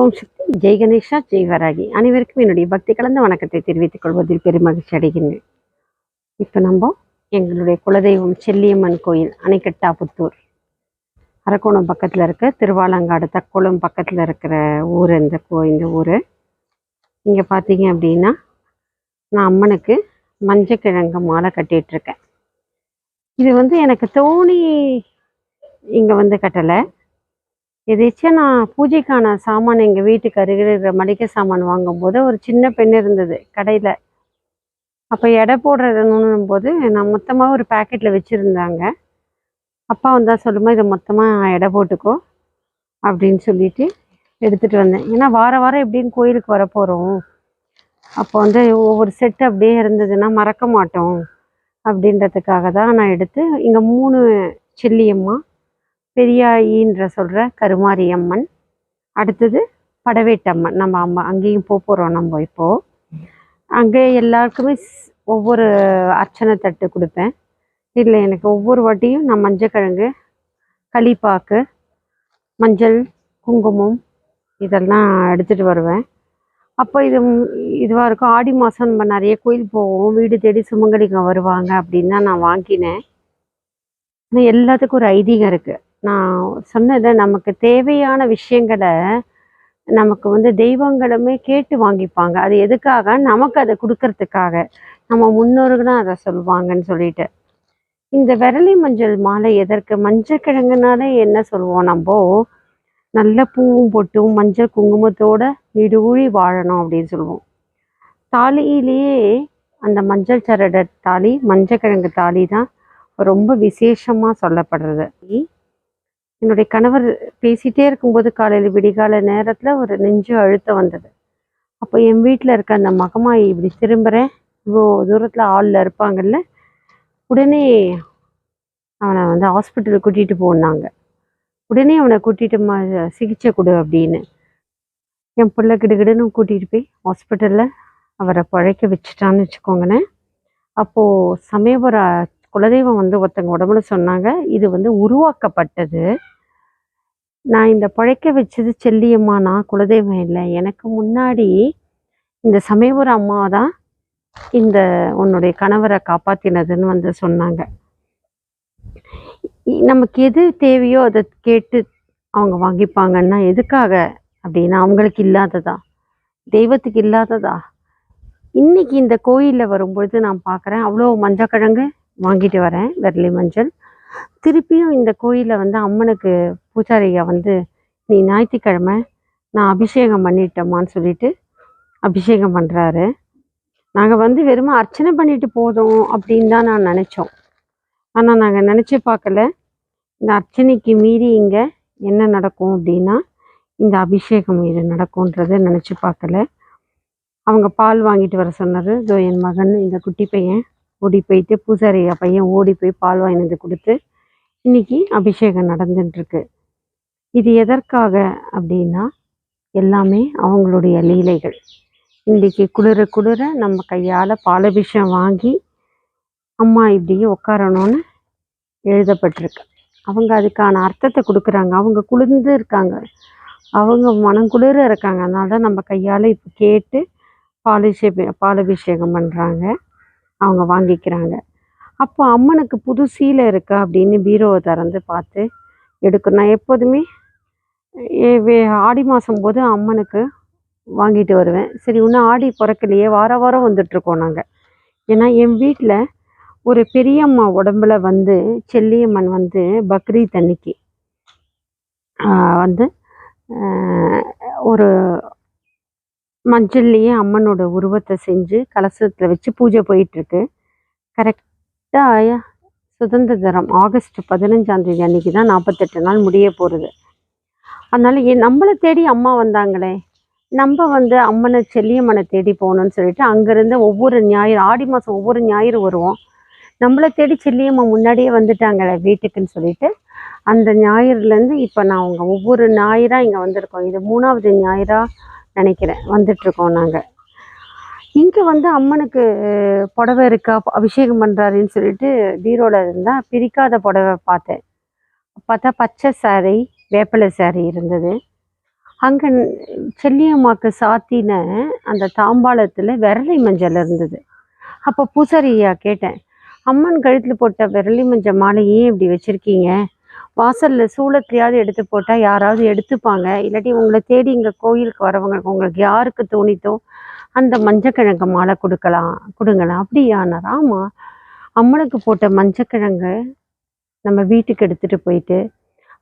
ஓம் சக்தி. ஜெய் கணேஷா ஜெய் வராகி. அனைவருக்கும் என்னுடைய பக்தி கலந்த வணக்கத்தை தெரிவித்துக் கொள்வதில் பெருமகிழ்ச்சி அடைகின்றேன். இப்போ நம்ம எங்களுடைய குலதெய்வம் செல்லியம்மன் கோயில் அணைக்கட்டாபுத்தூர். அரக்கோணம் பக்கத்தில் இருக்க திருவாலங்காடு தக்கோளம் பக்கத்தில் இருக்கிற ஊர் இந்த கோ இந்த ஊர். இங்கே பார்த்தீங்க அப்படின்னா நான் அம்மனுக்கு மஞ்சக்கிழங்கு மாலை கட்டிகிட்ருக்கேன் இது வந்து எனக்கு தோணி இங்கே வந்து கட்டலை. எதேச்சும் நான் பூஜைக்கான சாமான் எங்கள் வீட்டுக்கு அருகில் இருக்கிற மளிகை சாமான் வாங்கும்போது ஒரு சின்ன பெண் இருந்தது கடையில். அப்போ எடை போடுறதுன்னும் போது நான் மொத்தமாக ஒரு பேக்கெட்டில் வச்சுருந்தாங்க. அப்பா வந்தால் சொல்லுமா இதை மொத்தமாக எடை போட்டுக்கோ அப்படின்னு சொல்லிட்டு எடுத்துகிட்டு வந்தேன். ஏன்னா வார வாரம் எப்படின்னு கோயிலுக்கு வர போகிறோம் அப்போ வந்து ஒவ்வொரு செட்டு அப்படியே இருந்ததுன்னா மறக்க மாட்டோம். அப்படின்றதுக்காக தான் நான் எடுத்து இங்கே மூணு செல்லியம்மா பெரியாயின்ற சொல்கிற கருமாரி அம்மன் அடுத்தது படவேட்டம்மன். நம்ம அம்மா அங்கேயும் போக போகிறோம் நம்ம இப்போது அங்கே எல்லாருக்குமே ஒவ்வொரு அர்ச்சனை தட்டு கொடுப்பேன். இல்லை எனக்கு ஒவ்வொரு வாட்டியும் நான் மஞ்சள் கிழங்கு களிப்பாக்கு மஞ்சள் குங்குமம் இதெல்லாம் எடுத்துகிட்டு வருவேன். அப்போ இது இதுவாக இருக்கும். ஆடி மாதம் நம்ம நிறைய கோயில் போவோம். வீடு தேடி சுமங்கலிங்க வருவாங்க அப்படின்னு தான் நான் வாங்கினேன். ஆனால் எல்லாத்துக்கும் ஒரு ஐதீகம் இருக்குது நான் சொன்னதை நமக்கு தேவையான விஷயங்களை நமக்கு வந்து தெய்வங்களுமே கேட்டு வாங்கிப்பாங்க. அது எதுக்காக? நமக்கு அதை கொடுக்கறதுக்காக. நம்ம முன்னோர்களும் அதை சொல்லுவாங்கன்னு சொல்லிட்டு. இந்த விரலி மஞ்சள் மாலை எதற்கு? மஞ்சள் கிழங்குனாலே என்ன சொல்லுவோம் நம்ம? நல்ல பூவும் பொட்டும் மஞ்சள் குங்குமத்தோட நீடூழி வாழணும் அப்படின்னு சொல்லுவோம். தாலியிலேயே அந்த மஞ்சள் சரட தாலி மஞ்சள் கிழங்கு தாலி தான் ரொம்ப விசேஷமாக சொல்லப்படுறது. என்னுடைய கணவர் பேசிட்டே இருக்கும்போது காலையில் விடிகால நேரத்தில் ஒரு நெஞ்சு அழுத்தம் வந்தது. அப்போ என் வீட்டில் இருக்க அந்த மகமாயி இப்படி திரும்புகிறேன் இவ்வளோ தூரத்தில் ஆளில் இருப்பாங்கல்ல. உடனே அவனை வந்து ஹாஸ்பிட்டலுக்கு கூட்டிகிட்டு போனாங்க. உடனே அவனை கூட்டிகிட்டு ம சிகிச்சை கொடு அப்படின்னு. என் பிள்ளை கிடுகிடுன்னு கூட்டிகிட்டு போய் ஹாஸ்பிட்டலில் அவரை பழைக்க வச்சுட்டான்னு வச்சுக்கோங்களேன். அப்போது சமயபுர குலதெய்வம் வந்து ஒருத்தங்க உடம்புல சொன்னாங்க இது வந்து உருவாக்கப்பட்டது. நான் இந்த பழைக்க வச்சது செல்லியம்மா நான் குலதெய்வம் இல்லை. எனக்கு முன்னாடி இந்த சமயபுர அம்மா தான் இந்த உன்னுடைய கணவரை காப்பாத்தினதுன்னு வந்து சொன்னாங்க. நமக்கு எது தேவையோ அதை கேட்டு அவங்க வாங்கிப்பாங்கன்னா எதுக்காக அப்படின்னா அவங்களுக்கு இல்லாததா? தெய்வத்துக்கு இல்லாததா? இன்னைக்கு இந்த கோயிலில் வரும்பொழுது நான் பார்க்குறேன் அவ்வளோ மஞ்சக்கிழங்கு வாங்கிட்டு வரேன் விரலி மஞ்சள். திருப்பியும் இந்த கோயிலில் வந்து அம்மனுக்கு பூஜாரியா வந்து நீ ஞாயிற்றுக்கிழமை நான் அபிஷேகம் பண்ணிட்டோமான்னு சொல்லிட்டு அபிஷேகம் பண்ணுறாரு நாங்கள் வந்து வெறும் அர்ச்சனை பண்ணிட்டு போதும் அப்படின்னு தான் நான் நினச்சோம். ஆனால் நாங்கள் நினச்சி பார்க்கல. இந்த அர்ச்சனைக்கு மீறி இங்கே என்ன நடக்கும் அப்படின்னா இந்த அபிஷேகம் இது நடக்கும்ன்றதை நினச்சி பார்க்கல. அவங்க பால் வாங்கிட்டு வர சொன்னார். இதோ என் மகன் இந்த குட்டி பையன் ஓடி போயிட்டு பூசாரி பையன் ஓடி போய் பால் வாங்கினது வந்து கொடுத்து இன்னைக்கு அபிஷேகம் நடந்துட்டுருக்கு. இது எதற்காக அப்படின்னா எல்லாமே அவங்களுடைய லீலைகள். இன்றைக்கி குளிர குளிர நம்ம கையால் பாலபிஷேகம் வாங்கி அம்மா இப்படியே உட்காரணும்னு எழுதப்பட்டிருக்கு. அவங்க அதுக்கான அர்த்தத்தை கொடுக்குறாங்க. அவங்க குளிர்ந்து இருக்காங்க. அவங்க மனம் குளிர இருக்காங்க. அதனால தான் நம்ம கையால் இப்போ கேட்டு பாலிஷே பாலபிஷேகம் பண்ணுறாங்க அவங்க வாங்கிக்கிறாங்க. அப்போ அம்மனுக்கு புது சீலை இருக்கா அப்படின்னு பீரோவை திறந்து பார்த்து எடுக்கணும். நான் எப்போதுமே ஆடி மாதம் போது அம்மனுக்கு வாங்கிட்டு வருவேன். சரி இன்னும் ஆடி பிறக்கலையே. வார வாரம் வந்துட்ருக்கோம் நாங்கள் ஏன்னா என் வீட்டில் ஒரு பெரியம்மா உடம்புல வந்து செல்லியம்மன் வந்து பக்ரீத் அன்னைக்கு வந்து ஒரு மஞ்சள்லேயே அம்மனோட உருவத்தை செஞ்சு கலசத்தில் வச்சு பூஜை போயிட்டுருக்கு. கரெக்டாக சுதந்திர தினம் ஆகஸ்ட் பதினஞ்சாம் தேதி அன்னைக்கு தான் நாற்பத்தெட்டு நாள் முடிய போகிறது அதனால என் நம்மளை தேடி அம்மா வந்தாங்களே நம்ம வந்து அம்மனை செல்லியம்மனை தேடி போகணும்னு சொல்லிட்டு அங்கேருந்து ஒவ்வொரு ஞாயிறு ஆடி மாதம் ஒவ்வொரு ஞாயிறு வருவோம். நம்மளை தேடி செல்லியம்மா முன்னாடியே வந்துட்டாங்களே வீட்டுக்குன்னு சொல்லிட்டு அந்த ஞாயிறுலேருந்து இப்போ நான் அவங்க ஒவ்வொரு ஞாயிறாக இங்கே வந்திருக்கோம். இது மூணாவது ஞாயிறாக நினைக்கிறேன். வந்துட்ருக்கோம் நாங்கள் இங்கே வந்து அம்மனுக்கு புடவை இருக்கா அபிஷேகம் பண்ணுறாருன்னு சொல்லிட்டு பீரோவில் இருந்தால் பிரிக்காத புடவை பார்த்தேன். பார்த்தா பச்சை சாரி வேப்பிலை சாரி இருந்தது. அங்கே செல்லியம்மாவுக்கு சாத்தின அந்த தாம்பாளத்தில் விரலி மஞ்சள் இருந்தது. அப்போ பூசாரியா கேட்டேன் அம்மன் கழுத்தில் போட்ட விரலி மஞ்சள் மாலை ஏன் இப்படி வச்சுருக்கீங்க? வாசலில் சூளத்துலையாவது எடுத்து போட்டால் யாராவது எடுத்துப்பாங்க. இல்லாட்டி உங்களை தேடி இங்கே கோயிலுக்கு வரவங்களுக்கு உங்களுக்கு யாருக்கு தோணித்தோ அந்த மஞ்சக்கிழங்கு மாலை கொடுக்கலாம் கொடுங்களேன் அப்படியானார் ஆமாம் அம்மனுக்கு போட்ட மஞ்சக்கிழங்கு நம்ம வீட்டுக்கு எடுத்துகிட்டு போயிட்டு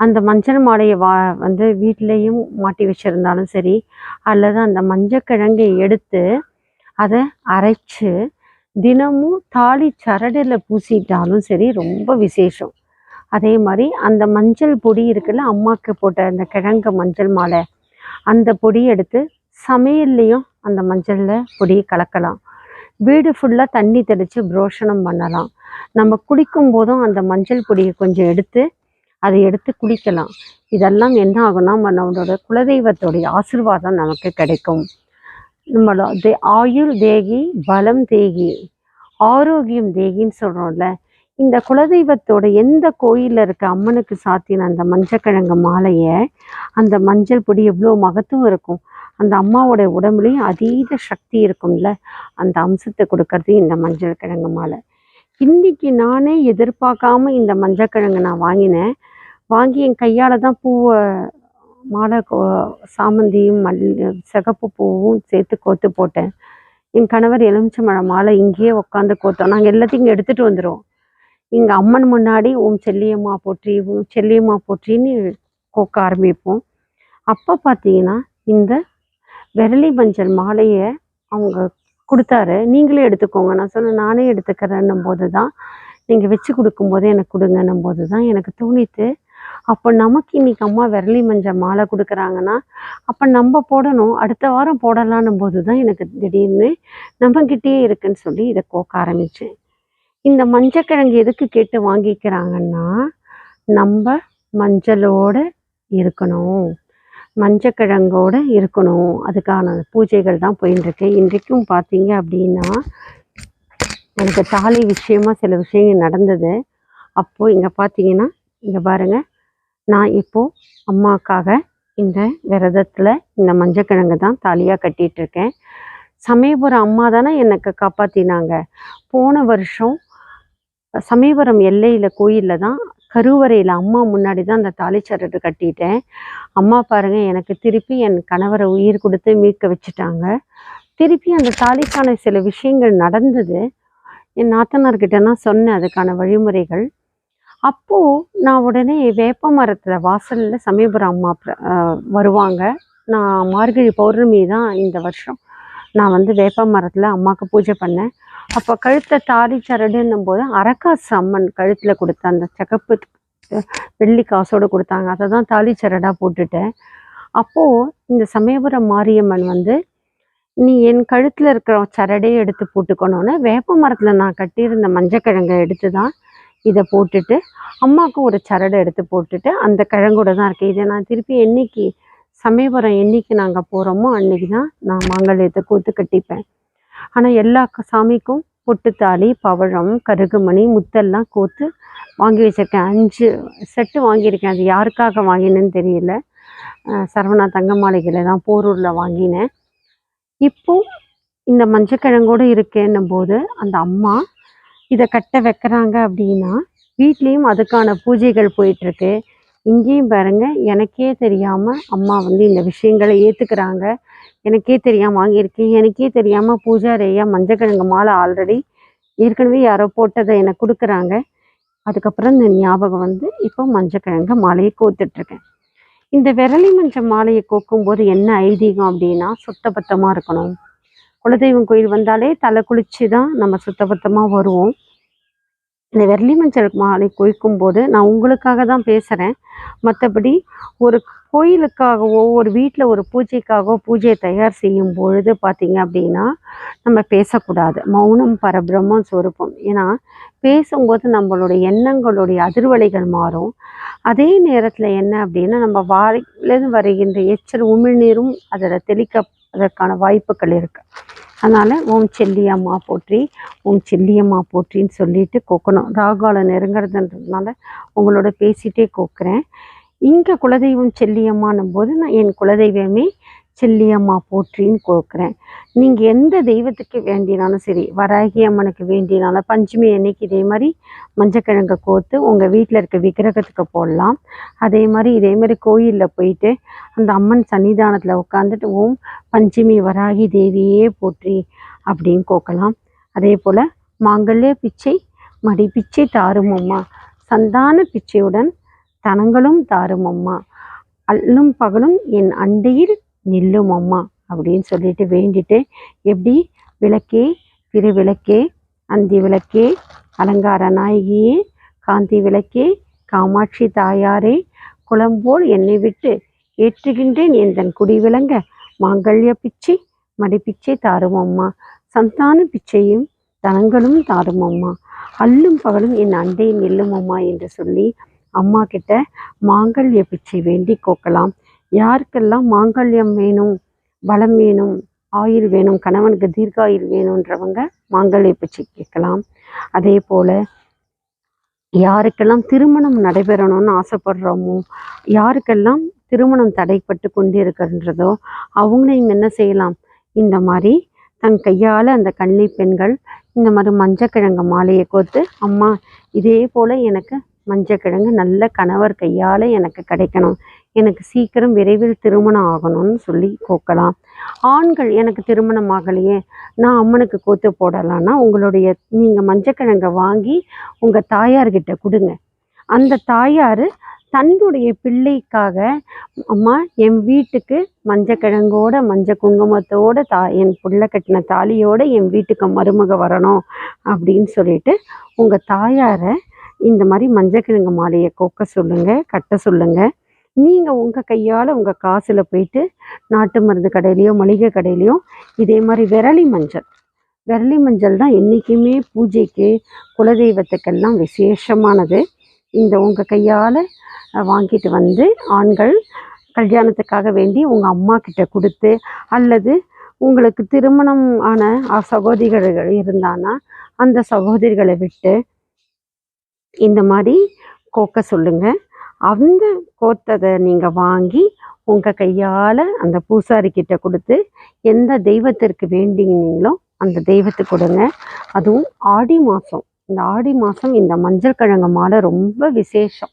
அந்த மஞ்சள் மாலையை வா வந்து வீட்லேயும் மாட்டி வச்சுருந்தாலும் சரி அல்லது அந்த மஞ்சக்கிழங்கை எடுத்து அதை அரைச்சு தினமும் தாலி சரடில் பூசிட்டாலும் சரி ரொம்ப விசேஷம். அதே மாதிரி அந்த மஞ்சள் பொடி இருக்குல்ல அம்மாவுக்கு போட்ட அந்த கிழங்கு மஞ்சள் மாலை அந்த பொடி எடுத்து சமையல்லையும் அந்த மஞ்சளில் பொடியை கலக்கலாம். வீடு ஃபுல்லாக தண்ணி தெளித்து புரோஷனம் பண்ணலாம். நம்ம குளிக்கும் போதும் அந்த மஞ்சள் பொடியை கொஞ்சம் எடுத்து அதை எடுத்து குளிக்கலாம் இதெல்லாம் என்ன ஆகும்னா நம்மளோட குலதெய்வத்தோடைய ஆசீர்வாதம் நமக்கு கிடைக்கும். நம்மளோட தே ஆயுள் தேகி பலம் தேகி ஆரோக்கியம் தேகின்னு சொல்கிறோம்ல இந்த குலதெய்வத்தோட எந்த கோயிலில் இருக்க அம்மனுக்கு சாத்தின அந்த மஞ்சக்கிழங்கு மாலையை அந்த மஞ்சள் பொடி எவ்வளோ மகத்துவம் இருக்கும். அந்த அம்மாவோட உடம்புலையும் அதீத சக்தி இருக்கும்ல. அந்த அம்சத்தை கொடுக்கறது இந்த மஞ்சள் கிழங்கு மாலை. இன்னைக்கு நானே எதிர்பார்க்காம இந்த மஞ்சள் கிழங்கு நான் வாங்கினேன். வாங்கி என் கையால் தான் பூவை மாலை கோ சாமந்தியும் மல்லி சிகப்பு பூவும் சேர்த்து கோத்து போட்டேன். என் கணவர் எலுமிச்சை மழை மாலை இங்கேயே உட்காந்து கோத்தோம். நாங்கள் எல்லாத்தையும் இங்கே எடுத்துகிட்டு வந்துடுவோம் இங்கே அம்மன் முன்னாடி ஓம் செல்லியம்மா போற்றி ஓம் செல்லியம்மா போற்றின்னு கோக்க ஆரம்பிப்போம். அப்போ பார்த்தீங்கன்னா இந்த விரலி மஞ்சள் மாலையை அவங்க கொடுத்தாரு. நீங்களே எடுத்துக்கோங்க. நான் சொன்னேன் நானே எடுத்துக்கிறேன்னும் போது தான் நீங்கள் வச்சு கொடுக்கும்போதே எனக்கு கொடுங்கன்னும் போது தான் எனக்கு தோணித்து அப்போ நமக்கு இன்னைக்கு அம்மா விரலி மஞ்சள் மாலை கொடுக்குறாங்கன்னா அப்போ நம்ம போடணும். அடுத்த வாரம் போடலான்னும் போது தான் எனக்கு திடீர்னு நம்மக்கிட்டேயே இருக்குன்னு சொல்லி இதை கோக்க ஆரம்பித்தேன் இந்த மஞ்சக்கிழங்கு எதுக்கு கேட்டு வாங்கிக்கிறாங்கன்னா நம்ம மஞ்சளோட இருக்கணும். மஞ்சக்கிழங்கோடு இருக்கணும். அதுக்கான பூஜைகள் தான் போயின்னு இன்றைக்கும் பார்த்தீங்க அப்படின்னா எனக்கு தாலி விஷயமா சில விஷயங்கள் நடந்தது. அப்போது இங்கே பார்த்தீங்கன்னா இங்கே பாருங்க. நான் இப்போது அம்மாக்காக இந்த விரதத்தில் இந்த மஞ்சக்கிழங்கு தான் தாலியாக கட்டிட்டு இருக்கேன். சமயபுரம் அம்மா தானே எனக்கு காப்பாற்றினாங்க போன வருஷம் சமீபுரம் எல்லையில் கோயிலில் தான் கருவறையில் அம்மா முன்னாடி தான் அந்த தாலிச்சரட்டு கட்டிட்டேன். அம்மா பாருங்கள் எனக்கு திருப்பி என் கணவரை உயிர் கொடுத்து மீட்க வச்சுட்டாங்க. திருப்பி அந்த தாலிக்கான சில விஷயங்கள் நடந்தது. என் நாத்தனார்கிட்ட நான் சொன்னேன் அதுக்கான வழிமுறைகள். அப்போது நான் உடனே வேப்ப மரத்தில் வாசலில் சமயபுரம் அம்மா பிர- வருவாங்க. நான் மார்கழி பௌர்ணமி தான் இந்த வருஷம் நான் வந்து வேப்ப மரத்தில் அம்மாவுக்கு பூஜை பண்ணேன். அப்போ கழுத்தை தாலி சரடுன்னும் போது அரக்காசு அம்மன் கழுத்தில் கொடுத்த அந்த சிகப்பு வெள்ளி காசோடு கொடுத்தாங்க. அதை தான் தாலி சரடாக போட்டுட்டேன். அப்போது இந்த சமயபுரம் மாரியம்மன் வந்து நீ என் கழுத்தில் இருக்கிற சரடையை எடுத்து போட்டுக்கணும்னு வேப்ப மரத்தில் நான் கட்டியிருந்த மஞ்சக்கிழங்கை எடுத்து தான் இதை போட்டுட்டு அம்மாவுக்கும் ஒரு சரடை எடுத்து போட்டுட்டு அந்த கிழங்கோட தான் இருக்குது இதை நான் திருப்பி என்னைக்கு சமயபுரம் என்னைக்கு நாங்கள் போகிறோமோ அன்னைக்கு தான் நான் மாங்கல்யத்தை கூத்து கட்டிப்பேன். ஆனால் எல்லா சாமிக்கும் பொட்டுத்தாலி பவழம் கருகுமணி முத்தெல்லாம் கோத்து வாங்கி வச்சிருக்கேன். அஞ்சு செட்டு வாங்கியிருக்கேன். அது யாருக்காக வாங்கினேன்னு தெரியல. சரவணா தங்க மாளிகையில் தான் போரூரில் வாங்கினேன். இப்போ இந்த மஞ்சக்கிழங்கோடு இருக்கேன்னும் போது அந்த அம்மா இதை கட்ட வைக்கிறாங்க அப்படின்னா வீட்லேயும் அதுக்கான பூஜைகள் போயிட்டுருக்கு. இங்கேயும் பாருங்க எனக்கே தெரியாமல் அம்மா வந்து இந்த விஷயங்களை ஏற்றுக்கிறாங்க எனக்கே தெரியாமல் வாங்கியிருக்கேன். எனக்கே தெரியாமல் பூஜாரையா மஞ்சக்கிழங்கு மாலை ஆல்ரெடி ஏற்கனவே யாரோ போட்டதை எனக்கு கொடுக்குறாங்க. அதுக்கப்புறம் இந்த ஞாபகம் வந்து இப்போ மஞ்சக்கிழங்கு மாலையை கோத்துட்ருக்கேன். இந்த விரலி மஞ்சள் மாலையை கோக்கும்போது என்ன ஐதீகம் அப்படின்னா சுத்தபத்தமாக இருக்கணும். குலதெய்வம் கோயில் வந்தாலே தலை குளிச்சு தான் நம்ம சுத்தபத்தமாக வருவோம். இந்த வெள்ளி மஞ்சள் மாலை கோய்க்கும் போது நான் உங்களுக்காக தான் பேசுகிறேன் மற்றபடி ஒரு கோயிலுக்காகவோ ஒரு வீட்டில் ஒரு பூஜைக்காகவோ பூஜையை தயார் செய்யும் பொழுது பார்த்தீங்க அப்படின்னா நம்ம பேசக்கூடாது. மௌனம் பரபிரம்மம் சொருப்பம் ஏன்னா பேசும்போது நம்மளுடைய எண்ணங்களுடைய அதிர்வலைகள் மாறும். அதே நேரத்தில் என்ன அப்படின்னா நம்ம வாயிலிருந்து வருகின்ற எச்சல் உமிழ்நீரும் அதில் தெளிக்க அதற்கான வாய்ப்புகள் இருக்குது அதனால் ஓம் செல்லியம்மா போற்றி ஓம் செல்லியம்மா போற்றின்னு சொல்லிட்டு கோக்கணும். ராகால நெருங்கிறதுன்றதுனால உங்களோட பேசிகிட்டே கோக்குறேன். இங்கே குலதெய்வம் செல்லியம்மானும் போது நான் என் குலதெய்வமே செல்லியம்மா போற்றின்னு கோக்குறேன். நீங்கள் எந்த தெய்வத்துக்கு வேண்டினாலும் சரி வராகி அம்மனுக்கு வேண்டினாலும் பஞ்சமி அன்னைக்கு இதே மாதிரி மஞ்சக்கிழங்கை கோத்து உங்கள் வீட்டில் இருக்க விக்கிரகத்துக்கு போடலாம். அதே மாதிரி இதே மாதிரி கோயிலில் போயிட்டு அந்த அம்மன் சன்னிதானத்தில் உட்காந்துட்டு ஓம் பஞ்சமி வராகி தேவியே போற்றி அப்படின்னு கோக்கலாம். அதே போல் மாங்கல்ய பிச்சை மடி பிச்சை தாருமம்மா சந்தான பிச்சையுடன் தனங்களும் தாருமம்மா அல்லும் பகலும் என் அண்டையில் நில்லும் அம்மா அப்படின்னு சொல்லிட்டு வேண்டிட்டு எப்படி? விளக்கே திரு விளக்கே அந்தி விளக்கே அலங்கார நாயகியே காந்தி விளக்கே காமாட்சி தாயாரே குளம்போல் என்னை விட்டு ஏற்றுகின்றேன் எந்தன் குடி விளங்க? மாங்கல்ய பிச்சை மடிப்பிச்சை தாரும் அம்மா சந்தான பிச்சையும் தனங்களும் தாரும் அம்மா அல்லும் பகலும் என் அண்டை நெல்லும் அம்மா என்று சொல்லி அம்மா கிட்ட மாங்கல்ய பிச்சை வேண்டி கோக்கலாம். யாருக்கெல்லாம் மாங்கல்யம் வேணும் பலம் வேணும் ஆயுள் வேணும் கணவனுக்கு தீர்க்காயுள் வேணுன்றவங்க மாங்கல்ய பிச்சை கேட்கலாம். அதே போல யாருக்கெல்லாம் திருமணம் நடைபெறணும்னு ஆசைப்படுறோமோ யாருக்கெல்லாம் திருமணம் தடைப்பட்டு கொண்டு இருக்கின்றதோ அவங்களையும் என்ன செய்யலாம்? இந்த மாதிரி தன் கையால் அந்த கன்னி பெண்கள் இந்த மாதிரி மஞ்சக்கிழங்கு மாலையை கோத்து அம்மா இதே போல் எனக்கு மஞ்சக்கிழங்கு நல்ல கணவர் கையால் எனக்கு கிடைக்கணும். எனக்கு சீக்கிரம் விரைவில் திருமணம் ஆகணும்னு சொல்லி கோக்கலாம். ஆண்கள் எனக்கு திருமணம் ஆகலையே நான் அம்மனுக்கு கோத்து போடலான்னா உங்களுடைய நீங்கள் மஞ்சக்கிழங்கை வாங்கி உங்கள் தாயார்கிட்ட கொடுங்க. அந்த தாயார் தன்னுடைய பிள்ளைக்காக அம்மா என் வீட்டுக்கு மஞ்சக்கிழங்கோட மஞ்ச குங்குமத்தோட தா என் புள்ள கட்டின தாலியோட என் வீட்டுக்கு மருமக வரணும் அப்படின்னு சொல்லிட்டு உங்கள் தாயாரை இந்த மாதிரி மஞ்சக்கிழங்கு மாலையை கோக்க சொல்லுங்கள் கட்ட சொல்லுங்கள் நீங்கள் உங்கள் கையால் உங்கள் காசில் போயிட்டு நாட்டு மருந்து கடையிலையோ மளிகை கடையிலையோ இதே மாதிரி விரலி மஞ்சள். விரலி மஞ்சள் தான் என்றைக்குமே பூஜைக்கு குலதெய்வத்துக்கெல்லாம் விசேஷமானது. இந்த உங்கள் கையால் வாங்கிட்டு வந்து ஆண்கள் கல்யாணத்துக்காக வேண்டி உங்கள் அம்மா கிட்ட கொடுத்து அல்லது உங்களுக்கு திருமணம் ஆன சகோதரிகள் இருந்தானா அந்த சகோதரிகளை விட்டு இந்த மாதிரி கோக்க சொல்லுங்கள் அந்த கோத்ததை நீங்கள் வாங்கி உங்கள் கையால் அந்த பூசாரிக்கிட்ட கொடுத்து எந்த தெய்வத்திற்கு வேண்டினீங்களோ அந்த தெய்வத்துக்கு கொடுங்க. அதுவும் ஆடி மாதம் இந்த ஆடி மாதம் இந்த மஞ்சள் கிழங்கு மாலை ரொம்ப விசேஷம்.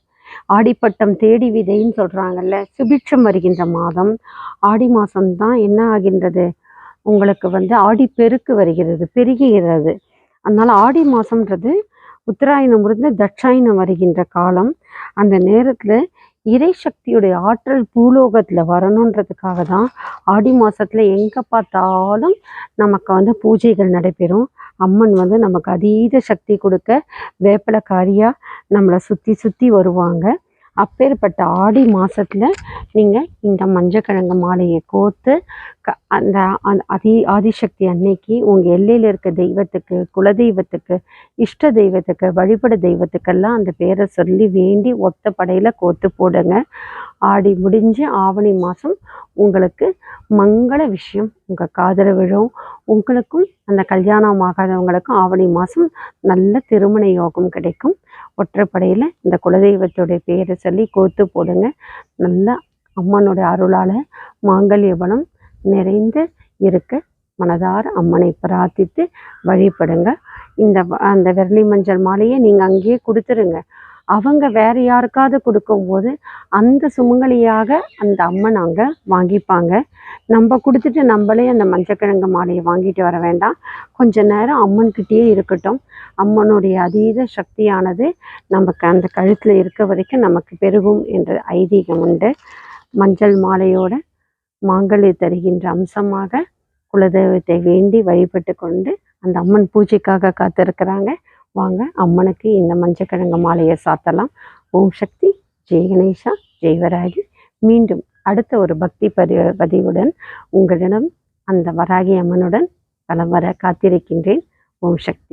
ஆடிப்பட்டம் தேடி விதைன்னு சொல்கிறாங்கல்ல சுபிட்சம் வருகின்ற மாதம். ஆடி மாதம்தான் என்ன ஆகின்றது? உங்களுக்கு வந்து ஆடி பெருக்கு வருகிறது பெருகிறது அதனால் ஆடி மாதம்ன்றது உத்தராயணம் முடிந்து தட்சாயணம் வருகின்ற காலம் அந்த நேரத்தில் இறை சக்தியுடைய ஆற்றல் பூலோகத்தில் வரணுன்றதுக்காக தான் ஆடி மாதத்தில் எங்கே பார்த்தாலும் நமக்கு வந்து பூஜைகள் நடைபெறும். அம்மன் வந்து நமக்கு அதீத சக்தி கொடுக்க வேப்பலக்காரியாக நம்மளை சுற்றி சுற்றி வருவாங்க. அப்பேற்பட்ட ஆடி மாதத்தில் நீங்கள் இந்த மஞ்சக்கிழங்கு மாலையை கோர்த்து க அந்த அந் அதி ஆதிசக்தி அன்னைக்கு உங்கள் எல்லையில் இருக்க தெய்வத்துக்கு குலதெய்வத்துக்கு இஷ்ட தெய்வத்துக்கு வழிபட தெய்வத்துக்கெல்லாம் அந்த பேரை சொல்லி வேண்டி ஒத்த படையில் கோத்து போடுங்க. ஆடி முடிஞ்சு ஆவணி மாதம் உங்களுக்கு மங்கள விஷயம். உங்கள் காதல விழும். உங்களுக்கும் அந்த கல்யாணம் ஆகாதவங்களுக்கும் ஆவணி மாதம் நல்ல திருமண யோகம் கிடைக்கும். ஒற்றைப்படையில் இந்த குலதெய்வத்துடைய பேரை சொல்லி கோத்து போடுங்க. நல்லா அம்மனுடைய அருளால் மாங்கல்ய பலம் நிறைந்து இருக்க மனதார அம்மனை பிரார்த்தித்து வழிபடுங்க. இந்த அந்த விரலி மஞ்சள் மாலையை நீங்கள் அங்கேயே கொடுத்துருங்க. அவங்க வேறு யாருக்காவது கொடுக்கும்போது அந்த சுமங்கலியாக அந்த அம்மன் அங்கே வாங்கிப்பாங்க. நம்ம கொடுத்துட்டு நம்மளே அந்த மஞ்சக்கிழங்கு மாலையை வாங்கிட்டு வர வேண்டாம். கொஞ்ச நேரம் அம்மன்கிட்டயே இருக்கட்டும். அம்மனுடைய அதீத சக்தியானது நமக்கு அந்த கழுத்தில் இருக்க வரைக்கும் நமக்கு பெருகும் என்ற ஐதீகம் உண்டு. மஞ்சள் மாலையோட மாங்கல்ய தருகின்ற அம்சமாக குலதெய்வத்தை வேண்டி வழிபட்டு கொண்டு அந்த அம்மன் பூஜைக்காக காத்திருக்கிறாங்க. வாங்க அம்மனுக்கு இந்த மஞ்சக்கிழங்கு மாலையை சாத்தலாம். ஓம் சக்தி ஜெய் கணேஷா ஜெய்வராகி மீண்டும் அடுத்த ஒரு பக்தி பதி பதிவுடன் உங்களிடம் அந்த வராகி அம்மனுடன் பலம் வர காத்திருக்கின்றேன். ஓம் சக்தி.